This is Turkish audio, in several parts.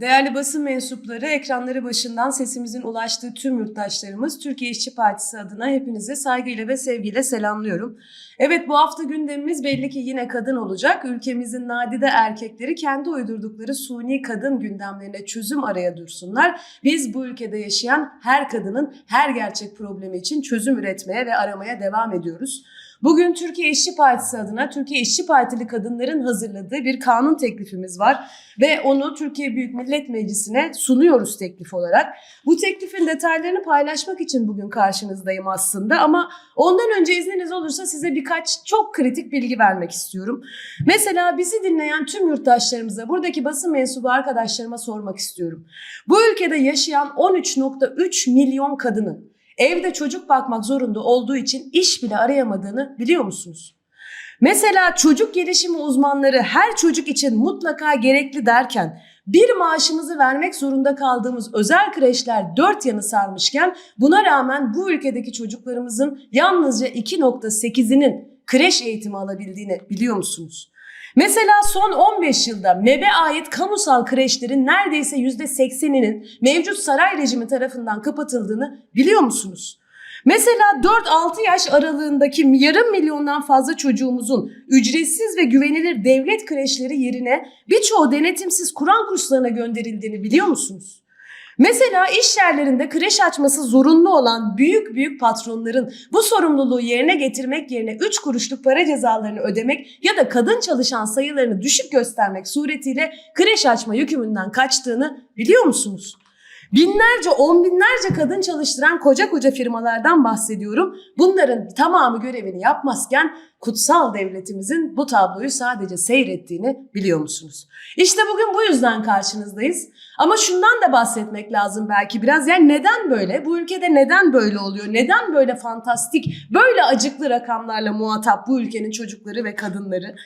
Değerli basın mensupları, ekranları başından sesimizin ulaştığı tüm yurttaşlarımız Türkiye İşçi Partisi adına hepinizi saygıyla ve sevgiyle selamlıyorum. Evet bu hafta gündemimiz belli ki yine kadın olacak. Ülkemizin nadide erkekleri kendi uydurdukları suni kadın gündemlerine çözüm araya dursunlar. Biz bu ülkede yaşayan her kadının her gerçek problemi için çözüm üretmeye ve aramaya devam ediyoruz. Bugün Türkiye İşçi Partisi adına Türkiye İşçi Partili kadınların hazırladığı bir kanun teklifimiz var ve onu Türkiye Büyük Millet Meclisi'ne sunuyoruz teklif olarak. Bu teklifin detaylarını paylaşmak için bugün karşınızdayım aslında ama ondan önce izniniz olursa size birkaç çok kritik bilgi vermek istiyorum. Mesela bizi dinleyen tüm yurttaşlarımıza, buradaki basın mensubu arkadaşlarıma sormak istiyorum. Bu ülkede yaşayan 13.3 milyon kadının evde çocuk bakmak zorunda olduğu için iş bile arayamadığını biliyor musunuz? Mesela çocuk gelişimi uzmanları her çocuk için mutlaka gerekli derken bir maaşımızı vermek zorunda kaldığımız özel kreşler dört yanı sarmışken buna rağmen bu ülkedeki çocuklarımızın yalnızca 2.8'inin kreş eğitimi alabildiğini biliyor musunuz? Mesela son 15 yılda MEB'e ait kamusal kreşlerin neredeyse %80'inin mevcut saray rejimi tarafından kapatıldığını biliyor musunuz? Mesela 4-6 yaş aralığındaki yarım milyondan fazla çocuğumuzun ücretsiz ve güvenilir devlet kreşleri yerine birçoğu denetimsiz Kur'an kurslarına gönderildiğini biliyor musunuz? Mesela iş yerlerinde kreş açması zorunlu olan büyük büyük patronların bu sorumluluğu yerine getirmek yerine 3 kuruşluk para cezalarını ödemek ya da kadın çalışan sayılarını düşük göstermek suretiyle kreş açma yükümünden kaçtığını biliyor musunuz? Binlerce, on binlerce kadın çalıştıran koca koca firmalardan bahsediyorum. Bunların tamamı görevini yapmazken kutsal devletimizin bu tabloyu sadece seyrettiğini biliyor musunuz? İşte bugün bu yüzden karşınızdayız. Ama şundan da bahsetmek lazım belki biraz. Yani neden böyle? Bu ülkede neden böyle oluyor? Neden böyle fantastik, böyle acıklı rakamlarla muhatap bu ülkenin çocukları ve kadınları?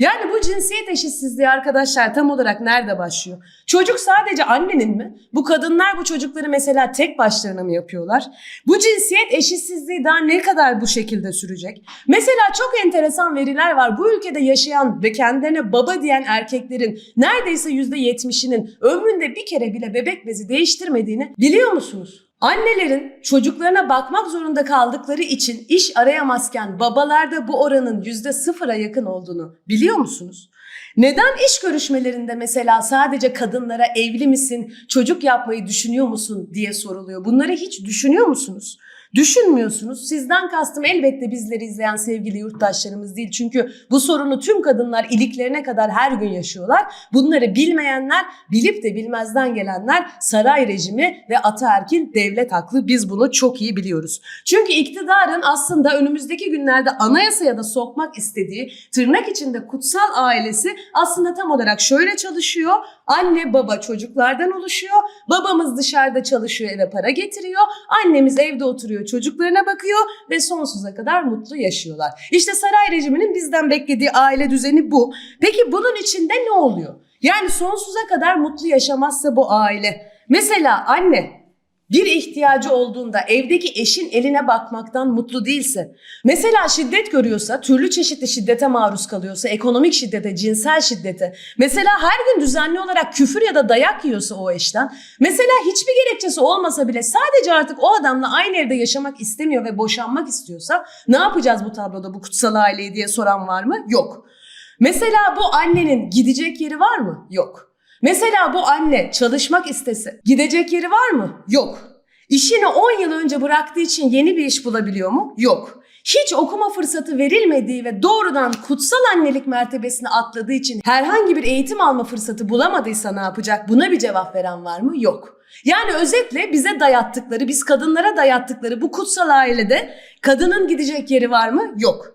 Yani bu cinsiyet eşitsizliği arkadaşlar tam olarak nerede başlıyor? Çocuk sadece annenin mi? Bu kadınlar bu çocukları mesela tek başlarına mı yapıyorlar? Bu cinsiyet eşitsizliği daha ne kadar bu şekilde sürecek? Mesela çok enteresan veriler var. Bu ülkede yaşayan ve kendilerine baba diyen erkeklerin neredeyse %70'inin ömründe bir kere bile bebek bezi değiştirmediğini biliyor musunuz? Annelerin çocuklarına bakmak zorunda kaldıkları için iş arayamazken babalarda bu oranın yüzde sıfıra yakın olduğunu biliyor musunuz? Neden iş görüşmelerinde mesela sadece kadınlara evli misin, çocuk yapmayı düşünüyor musun diye soruluyor. Bunları hiç düşünüyor musunuz? Düşünmüyorsunuz. Sizden kastım elbette bizleri izleyen sevgili yurttaşlarımız değil. Çünkü bu sorunu tüm kadınlar iliklerine kadar her gün yaşıyorlar. Bunları bilmeyenler, bilip de bilmezden gelenler saray rejimi ve ataerkil devlet haklı. Biz bunu çok iyi biliyoruz. Çünkü iktidarın aslında önümüzdeki günlerde anayasaya da sokmak istediği tırnak içinde kutsal ailesi aslında tam olarak şöyle çalışıyor. Anne baba çocuklardan oluşuyor. Babamız dışarıda çalışıyor eve para getiriyor. Annemiz evde oturuyor çocuklarına bakıyor ve sonsuza kadar mutlu yaşıyorlar. İşte saray rejiminin bizden beklediği aile düzeni bu. Peki bunun içinde ne oluyor? Yani sonsuza kadar mutlu yaşamazsa bu aile. Mesela anne bir ihtiyacı olduğunda evdeki eşin eline bakmaktan mutlu değilse, mesela şiddet görüyorsa, türlü çeşitli şiddete maruz kalıyorsa, ekonomik şiddete, cinsel şiddete, mesela her gün düzenli olarak küfür ya da dayak yiyorsa o eşten, mesela hiçbir gerekçesi olmasa bile sadece artık o adamla aynı evde yaşamak istemiyor ve boşanmak istiyorsa, ne yapacağız bu tabloda bu kutsal aileyi diye soran var mı? Yok. Mesela bu annenin gidecek yeri var mı? Yok. Mesela bu anne çalışmak istese gidecek yeri var mı? Yok. İşini 10 yıl önce bıraktığı için yeni bir iş bulabiliyor mu? Yok. Hiç okuma fırsatı verilmediği ve doğrudan kutsal annelik mertebesine atladığı için herhangi bir eğitim alma fırsatı bulamadıysa ne yapacak? Buna bir cevap veren var mı? Yok. Yani özetle bize dayattıkları, biz kadınlara dayattıkları bu kutsal ailede kadının gidecek yeri var mı? Yok.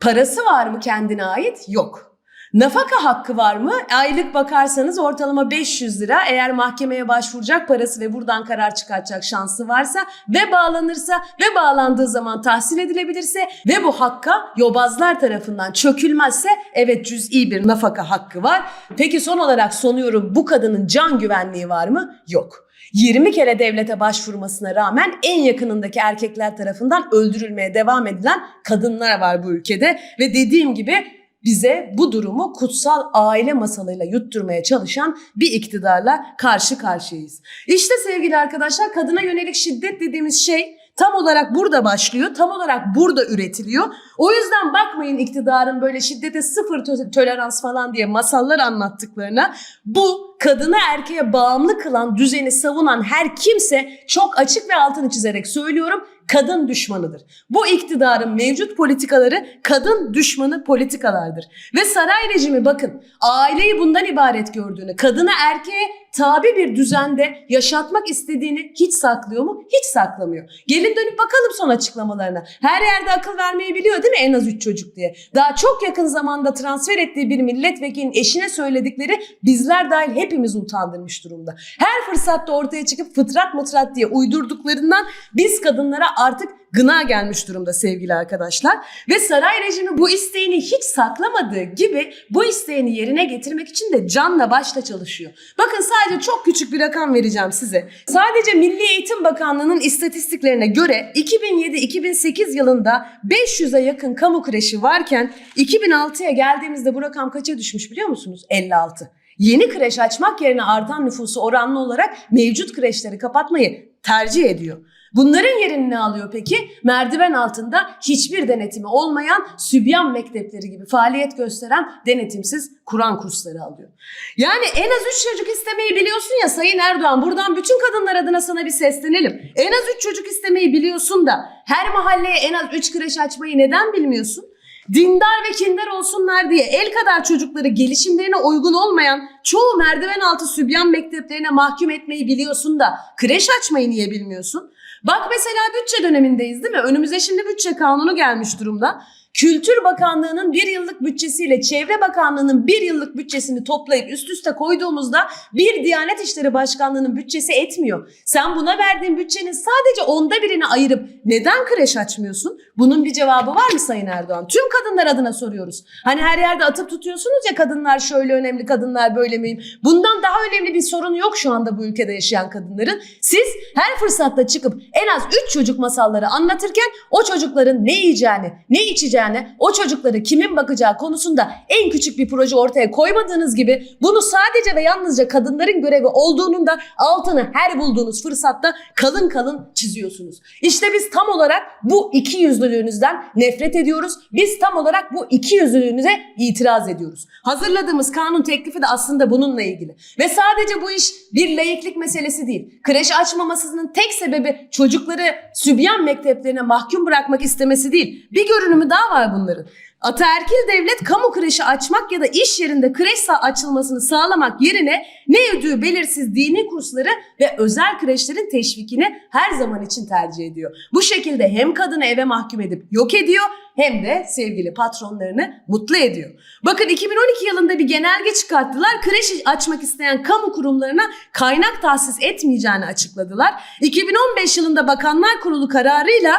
Parası var mı kendine ait? Yok. Nafaka hakkı var mı? Aylık bakarsanız ortalama 500 lira. Eğer mahkemeye başvuracak parası ve buradan karar çıkartacak şansı varsa ve bağlanırsa ve bağlandığı zaman tahsil edilebilirse ve bu hakka yobazlar tarafından çökülmezse evet cüz'i bir nafaka hakkı var. Peki son olarak sonuyorum bu kadının can güvenliği var mı? Yok. 20 kere devlete başvurmasına rağmen en yakınındaki erkekler tarafından öldürülmeye devam edilen kadınlar var bu ülkede ve dediğim gibi bize bu durumu kutsal aile masalıyla yutturmaya çalışan bir iktidarla karşı karşıyayız. İşte sevgili arkadaşlar kadına yönelik şiddet dediğimiz şey tam olarak burada başlıyor, tam olarak burada üretiliyor. O yüzden bakmayın iktidarın böyle şiddete sıfır tolerans falan diye masallar anlattıklarına. Bu kadını erkeğe bağımlı kılan, düzeni savunan her kimse çok açık ve altını çizerek söylüyorum kadın düşmanıdır. Bu iktidarın mevcut politikaları kadın düşmanı politikalardır. Ve saray rejimi bakın aileyi bundan ibaret gördüğünü, kadını erkeğe tabi bir düzende yaşatmak istediğini hiç saklıyor mu? Hiç saklamıyor. Gelin dönüp bakalım son açıklamalarına. Her yerde akıl vermeyi biliyor değil mi en az 3 çocuk diye. Daha çok yakın zamanda transfer ettiği bir milletvekilinin eşine söyledikleri bizler dahil hepimizi utandırmış durumda. Her fırsatta ortaya çıkıp fıtrat mıtrat diye uydurduklarından biz kadınlara artık gına gelmiş durumda sevgili arkadaşlar. Ve saray rejimi bu isteğini hiç saklamadığı gibi bu isteğini yerine getirmek için de canla başla çalışıyor. Bakın sadece çok küçük bir rakam vereceğim size. Sadece Milli Eğitim Bakanlığı'nın istatistiklerine göre 2007-2008 yılında 500'e yakın kamu kreşi varken 2006'ya geldiğimizde bu rakam kaça düşmüş biliyor musunuz? 56. Yeni kreş açmak yerine artan nüfusu oranlı olarak mevcut kreşleri kapatmayı tercih ediyor. Bunların yerini ne alıyor peki? Merdiven altında hiçbir denetimi olmayan sübyan mektepleri gibi faaliyet gösteren denetimsiz Kur'an kursları alıyor. Yani en az 3 çocuk istemeyi biliyorsun ya Sayın Erdoğan. Buradan bütün kadınlar adına sana bir seslenelim. En az 3 çocuk istemeyi biliyorsun da her mahalleye en az 3 kreş açmayı neden bilmiyorsun? Dindar ve kindar olsunlar diye el kadar çocukları gelişimlerine uygun olmayan çoğu merdiven altı sübyan mekteplerine mahkum etmeyi biliyorsun da kreş açmayı niye bilmiyorsun? Bak mesela bütçe dönemindeyiz değil mi? Önümüze şimdi bütçe kanunu gelmiş durumda. Kültür Bakanlığı'nın bir yıllık bütçesiyle Çevre Bakanlığı'nın bir yıllık bütçesini toplayıp üst üste koyduğumuzda bir Diyanet İşleri Başkanlığı'nın bütçesi etmiyor. Sen buna verdiğin bütçenin sadece onda birini ayırıp neden kreş açmıyorsun? Bunun bir cevabı var mı Sayın Erdoğan? Tüm kadınlar adına soruyoruz. Hani her yerde atıp tutuyorsunuz ya kadınlar şöyle önemli, kadınlar böyle miyim? Bundan daha önemli bir sorun yok şu anda bu ülkede yaşayan kadınların. Siz her fırsatta çıkıp en az 3 çocuk masalları anlatırken o çocukların ne yiyeceğini, ne içeceğini, o çocukları kimin bakacağı konusunda en küçük bir proje ortaya koymadığınız gibi bunu sadece ve yalnızca kadınların görevi olduğunun da altını her bulduğunuz fırsatta kalın kalın çiziyorsunuz. İşte biz tam olarak bu iki yüzlülüğünüzden nefret ediyoruz. Biz tam olarak bu iki yüzlülüğünüze itiraz ediyoruz. Hazırladığımız kanun teklifi de aslında bununla ilgili. Ve sadece bu iş bir layıklık meselesi değil. Kreş açmamasının tek sebebi çocukları sübyan mekteplerine mahkum bırakmak istemesi değil. Bir görünümü daha var bunların. Ataerkil devlet kamu kreşi açmak ya da iş yerinde kreş açılmasını sağlamak yerine ne ödüğü belirsiz dini kursları ve özel kreşlerin teşvikini her zaman için tercih ediyor. Bu şekilde hem kadını eve mahkum edip yok ediyor hem de sevgili patronlarını mutlu ediyor. Bakın 2012 yılında bir genelge çıkarttılar. Kreş açmak isteyen kamu kurumlarına kaynak tahsis etmeyeceğini açıkladılar. 2015 yılında Bakanlar Kurulu kararıyla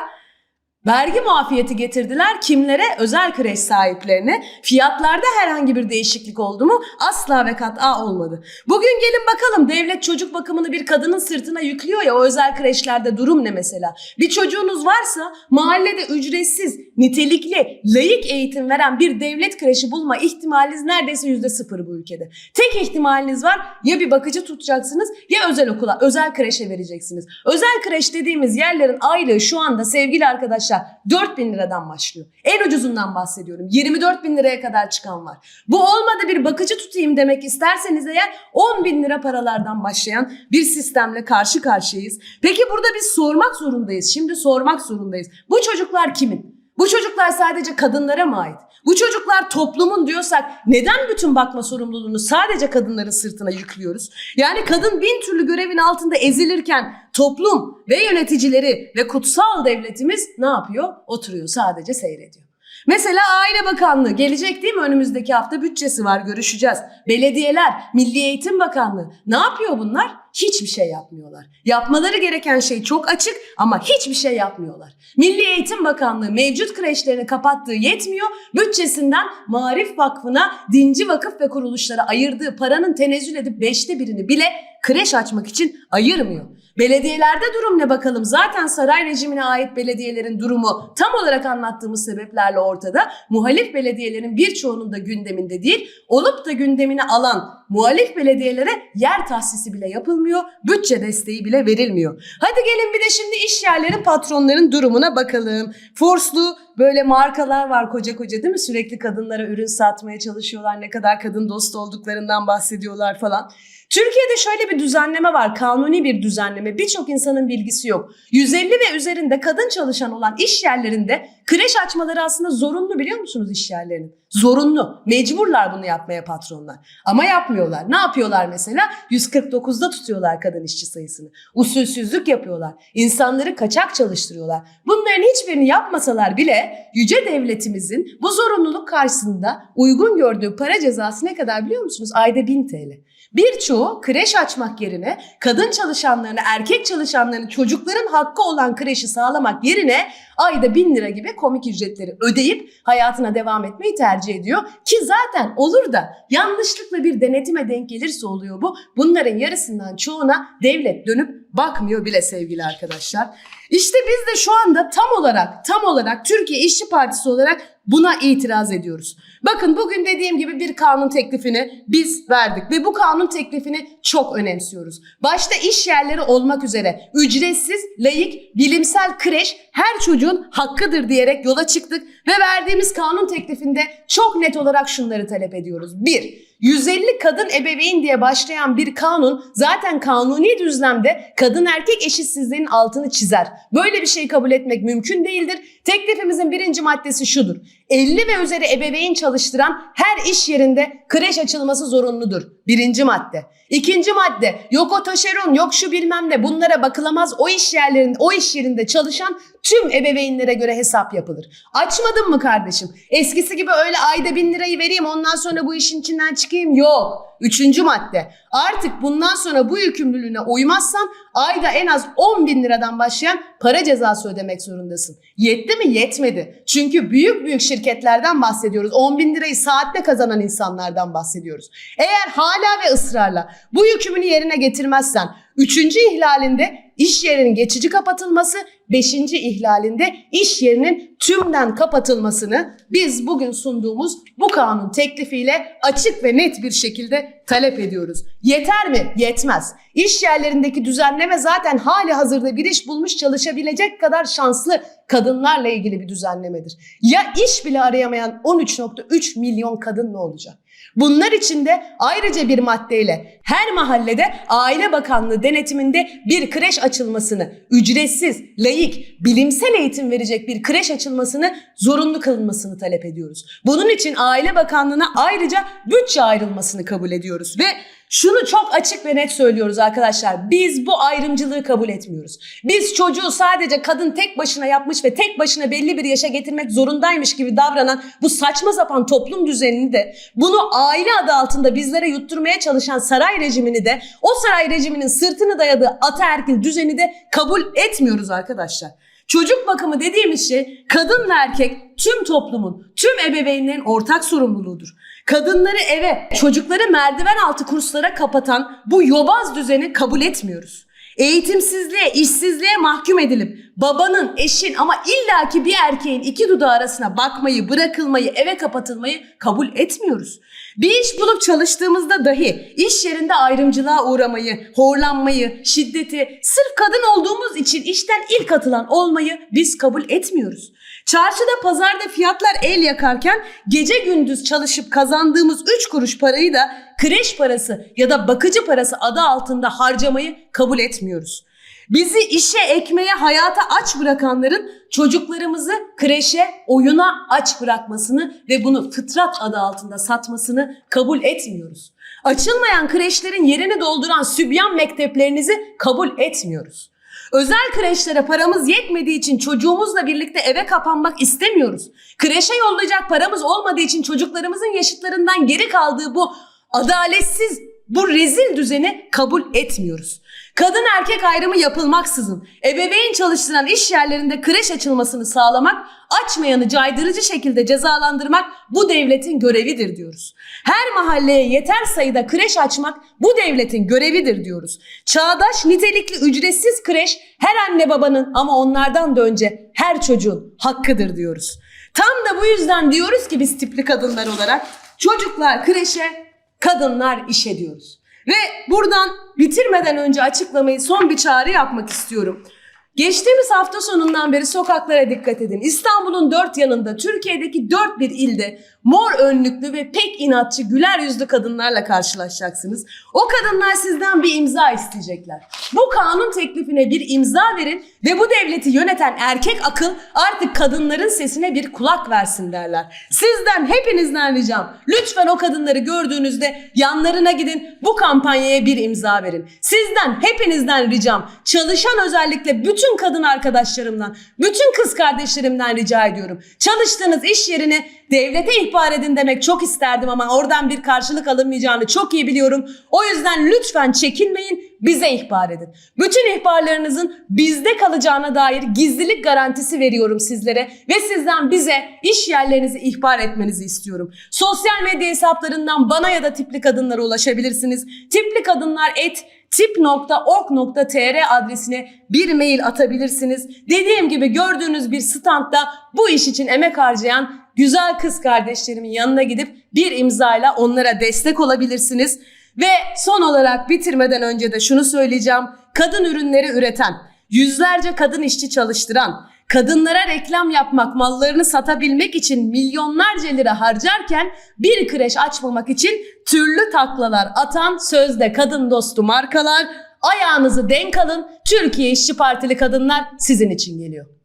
Vergi muafiyeti getirdiler kimlere? Özel kreş sahiplerine. Fiyatlarda herhangi bir değişiklik oldu mu? Asla ve kat'a olmadı. Bugün gelin bakalım devlet çocuk bakımını bir kadının sırtına yüklüyor ya o özel kreşlerde durum ne mesela? Bir çocuğunuz varsa mahallede ücretsiz, nitelikli, layık eğitim veren bir devlet kreşi bulma ihtimaliniz neredeyse yüzde sıfır bu ülkede. Tek ihtimaliniz var ya bir bakıcı tutacaksınız ya özel okula, özel kreşe vereceksiniz. Özel kreş dediğimiz yerlerin aylığı şu anda sevgili arkadaşlar 4 bin liradan başlıyor. En ucuzundan bahsediyorum. 24 bin liraya kadar çıkan var. Bu olmadı bir bakıcı tutayım demek isterseniz eğer 10 bin lira paralardan başlayan bir sistemle karşı karşıyayız. Peki burada biz sormak zorundayız. Şimdi sormak zorundayız. Bu çocuklar kimin? Bu çocuklar sadece kadınlara mı ait? Bu çocuklar toplumun diyorsak neden bütün bakma sorumluluğunu sadece kadınların sırtına yüklüyoruz? Yani kadın bin türlü görevin altında ezilirken toplum ve yöneticileri ve kutsal devletimiz ne yapıyor? Oturuyor sadece seyrediyor. Mesela Aile Bakanlığı gelecek değil mi önümüzdeki hafta bütçesi var görüşeceğiz. Belediyeler, Milli Eğitim Bakanlığı ne yapıyor bunlar? hiçbir şey yapmıyorlar. Yapmaları gereken şey çok açık ama hiçbir şey yapmıyorlar. Milli Eğitim Bakanlığı mevcut kreşlerini kapattığı yetmiyor. Bütçesinden Marif Vakfı'na, dinci vakıf ve kuruluşlara ayırdığı paranın tenezzül edip beşte birini bile kreş açmak için ayırmıyor. Belediyelerde durum ne bakalım? Zaten saray rejimine ait belediyelerin durumu tam olarak anlattığımız sebeplerle ortada. Muhalif belediyelerin birçoğunun da gündeminde değil. Olup da gündemine alan muhalif belediyelere yer tahsisi bile yapılmıyor. Bütçe desteği bile verilmiyor. Hadi gelin bir de şimdi iş yerleri patronların durumuna bakalım. Forslu böyle markalar var koca koca değil mi? Sürekli kadınlara ürün satmaya çalışıyorlar. Ne kadar kadın dostu olduklarından bahsediyorlar falan. Türkiye'de şöyle bir düzenleme var, kanuni bir düzenleme. Birçok insanın bilgisi yok. 150 ve üzerinde kadın çalışan olan iş yerlerinde kreş açmaları aslında zorunlu biliyor musunuz iş yerlerinin? Zorunlu. Mecburlar bunu yapmaya patronlar. Ama yapmıyorlar. Ne yapıyorlar mesela? 149'da tutuyorlar kadın işçi sayısını. Usulsüzlük yapıyorlar. İnsanları kaçak çalıştırıyorlar. Bunların hiçbirini yapmasalar bile yüce devletimizin bu zorunluluk karşısında uygun gördüğü para cezası ne kadar biliyor musunuz? Ayda 1000 TL. Birçoğu kreş açmak yerine kadın çalışanlarını, erkek çalışanlarını, çocukların hakkı olan kreşi sağlamak yerine ayda bin lira gibi komik ücretleri ödeyip hayatına devam etmeyi tercih ediyor. Ki zaten olur da yanlışlıkla bir denetime denk gelirse oluyor bu. Bunların yarısından çoğuna devlet dönüp bakmıyor bile sevgili arkadaşlar. İşte biz de şu anda tam olarak tam olarak Türkiye İşçi Partisi olarak buna itiraz ediyoruz. Bakın bugün dediğim gibi bir kanun teklifini biz verdik ve bu kanun teklifini çok önemsiyoruz. Başta iş yerleri olmak üzere ücretsiz, layık, bilimsel kreş her çocuğun hakkıdır diyerek yola çıktık ve verdiğimiz kanun teklifinde çok net olarak şunları talep ediyoruz. 1. 150 kadın ebeveyn diye başlayan bir kanun zaten kanuni düzlemde kadın erkek eşitsizliğinin altını çizer. Böyle bir şey kabul etmek mümkün değildir. Teklifimizin birinci maddesi şudur. 50 ve üzeri ebeveyn çalıştıran her iş yerinde kreş açılması zorunludur. Birinci madde. İkinci madde yok o taşeron yok şu bilmem ne bunlara bakılamaz o iş yerlerinde o iş yerinde çalışan tüm ebeveynlere göre hesap yapılır. Açmadın mı kardeşim? Eskisi gibi öyle ayda bin lirayı vereyim ondan sonra bu işin içinden çıkayım yok. Üçüncü madde. Artık bundan sonra bu yükümlülüğüne uymazsan ayda en az 10 bin liradan başlayan para cezası ödemek zorundasın. Yetti mi? Yetmedi. Çünkü büyük büyük şirketlerden bahsediyoruz. 10 bin lirayı saatte kazanan insanlardan bahsediyoruz. Eğer hala ve ısrarla bu yükümünü yerine getirmezsen üçüncü ihlalinde iş yerinin geçici kapatılması, beşinci ihlalinde iş yerinin tümden kapatılmasını biz bugün sunduğumuz bu kanun teklifiyle açık ve net bir şekilde talep ediyoruz. Yeter mi? Yetmez. İş yerlerindeki düzenleme zaten hali hazırda bir iş bulmuş çalışabilecek kadar şanslı kadınlarla ilgili bir düzenlemedir. Ya iş bile arayamayan 13.3 milyon kadın ne olacak? Bunlar için de ayrıca bir maddeyle her mahallede Aile Bakanlığı denetiminde bir kreş açılmasını, ücretsiz, layık, bilimsel eğitim verecek bir kreş açılmasını zorunlu kılınmasını talep ediyoruz. Bunun için Aile Bakanlığı'na ayrıca bütçe ayrılmasını kabul ediyoruz ve şunu çok açık ve net söylüyoruz arkadaşlar. Biz bu ayrımcılığı kabul etmiyoruz. Biz çocuğu sadece kadın tek başına yapmış ve tek başına belli bir yaşa getirmek zorundaymış gibi davranan bu saçma sapan toplum düzenini de bunu aile adı altında bizlere yutturmaya çalışan saray rejimini de o saray rejiminin sırtını dayadığı ataerkil düzeni de kabul etmiyoruz arkadaşlar. Çocuk bakımı dediğimiz şey kadın ve erkek tüm toplumun, tüm ebeveynlerin ortak sorumluluğudur. Kadınları eve, çocukları merdiven altı kurslara kapatan bu yobaz düzeni kabul etmiyoruz. Eğitimsizliğe, işsizliğe mahkum edilip babanın, eşin ama illaki bir erkeğin iki dudağı arasına bakmayı, bırakılmayı, eve kapatılmayı kabul etmiyoruz. Bir iş bulup çalıştığımızda dahi iş yerinde ayrımcılığa uğramayı, horlanmayı, şiddeti, sırf kadın olduğumuz için işten ilk atılan olmayı biz kabul etmiyoruz. Çarşıda pazarda fiyatlar el yakarken gece gündüz çalışıp kazandığımız 3 kuruş parayı da kreş parası ya da bakıcı parası adı altında harcamayı kabul etmiyoruz. Bizi işe, ekmeğe, hayata aç bırakanların çocuklarımızı kreşe, oyuna aç bırakmasını ve bunu fıtrat adı altında satmasını kabul etmiyoruz. Açılmayan kreşlerin yerini dolduran sübyan mekteplerinizi kabul etmiyoruz. Özel kreşlere paramız yetmediği için çocuğumuzla birlikte eve kapanmak istemiyoruz. Kreşe yollayacak paramız olmadığı için çocuklarımızın yaşıtlarından geri kaldığı bu adaletsiz Bu rezil düzeni kabul etmiyoruz. Kadın erkek ayrımı yapılmaksızın ebeveyn çalıştıran iş yerlerinde kreş açılmasını sağlamak, açmayanı caydırıcı şekilde cezalandırmak bu devletin görevidir diyoruz. Her mahalleye yeter sayıda kreş açmak bu devletin görevidir diyoruz. Çağdaş, nitelikli, ücretsiz kreş her anne babanın ama onlardan da önce her çocuğun hakkıdır diyoruz. Tam da bu yüzden diyoruz ki biz tipli kadınlar olarak çocuklar kreşe, kadınlar işe diyoruz. Ve buradan bitirmeden önce açıklamayı son bir çağrı yapmak istiyorum. Geçtiğimiz hafta sonundan beri sokaklara dikkat edin. İstanbul'un dört yanında, Türkiye'deki dört bir ilde mor önlüklü ve pek inatçı güler yüzlü kadınlarla karşılaşacaksınız. O kadınlar sizden bir imza isteyecekler. Bu kanun teklifine bir imza verin ve bu devleti yöneten erkek akıl artık kadınların sesine bir kulak versin derler. Sizden hepinizden ricam lütfen o kadınları gördüğünüzde yanlarına gidin bu kampanyaya bir imza verin. Sizden hepinizden ricam çalışan özellikle bütün kadın arkadaşlarımdan, bütün kız kardeşlerimden rica ediyorum. Çalıştığınız iş yerine devlete ihbar edin demek çok isterdim ama oradan bir karşılık alınmayacağını çok iyi biliyorum. O yüzden lütfen çekinmeyin, bize ihbar edin. Bütün ihbarlarınızın bizde kalacağına dair gizlilik garantisi veriyorum sizlere ve sizden bize iş yerlerinizi ihbar etmenizi istiyorum. Sosyal medya hesaplarından bana ya da tipli kadınlara ulaşabilirsiniz. Tipli kadınlar et tip.org.tr adresine bir mail atabilirsiniz. Dediğim gibi gördüğünüz bir standta bu iş için emek harcayan güzel kız kardeşlerimin yanına gidip bir imzayla onlara destek olabilirsiniz. Ve son olarak bitirmeden önce de şunu söyleyeceğim. Kadın ürünleri üreten, yüzlerce kadın işçi çalıştıran, kadınlara reklam yapmak, mallarını satabilmek için milyonlarca lira harcarken bir kreş açmamak için türlü taklalar atan sözde kadın dostu markalar ayağınızı denk alın. Türkiye İşçi Partili kadınlar sizin için geliyor.